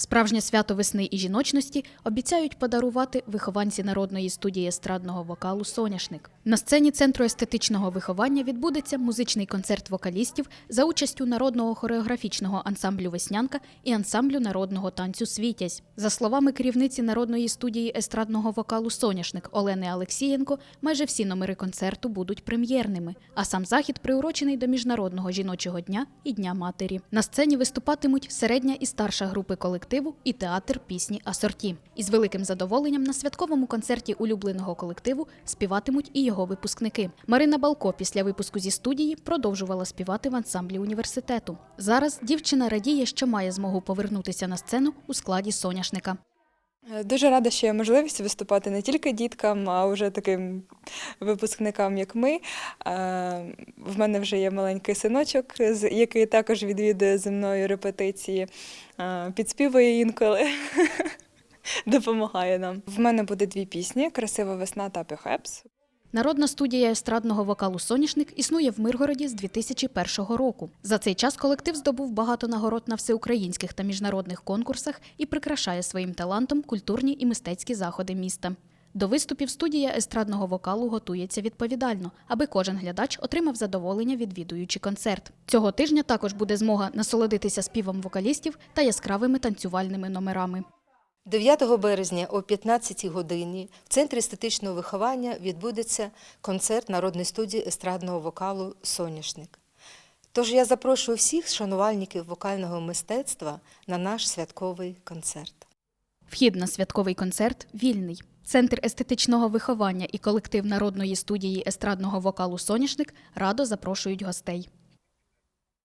Справжнє свято весни і жіночності обіцяють подарувати вихованці народної студії естрадного вокалу Соняшник. На сцені центру естетичного виховання відбудеться музичний концерт вокалістів за участю народного хореографічного ансамблю Веснянка і ансамблю народного танцю Світязь. За словами керівниці народної студії естрадного вокалу Соняшник Олени Олексієнко, майже всі номери концерту будуть прем'єрними, а сам захід приурочений до міжнародного жіночого дня і Дня матері. На сцені виступатимуть середня і старша групи колективу і театр пісні Асорті. Із великим задоволенням на святковому концерті улюбленого колективу співатимуть і його випускники. Марина Балко після випуску зі студії продовжувала співати в ансамблі університету. Зараз дівчина радіє, що має змогу повернутися на сцену у складі соняшника. Е, Дуже рада, що є можливість виступати не тільки діткам, а вже таким випускникам, як ми. Е, В мене вже є маленький синочок, який також відвідує зі мною репетиції, е, підспівує інколи. Допомагає нам. В мене буде дві пісні: Красива весна та Пехепс. Народна студія естрадного вокалу Соняшник існує в Миргороді з 2001 року. За цей час колектив здобув багато нагород на всеукраїнських та міжнародних конкурсах і прикрашає своїм талантом культурні і мистецькі заходи міста. До виступів студія естрадного вокалу готується відповідально, аби кожен глядач отримав задоволення, відвідуючи концерт. Цього тижня також буде змога насолодитися співом вокалістів та яскравими танцювальними номерами. 9 березня о 15 годині в Центрі естетичного виховання відбудеться концерт народної студії естрадного вокалу Соняшник. Тож я запрошую всіх шанувальників вокального мистецтва на наш святковий концерт. Вхід на святковий концерт вільний. Центр естетичного виховання і колектив народної студії естрадного вокалу Соняшник радо запрошують гостей.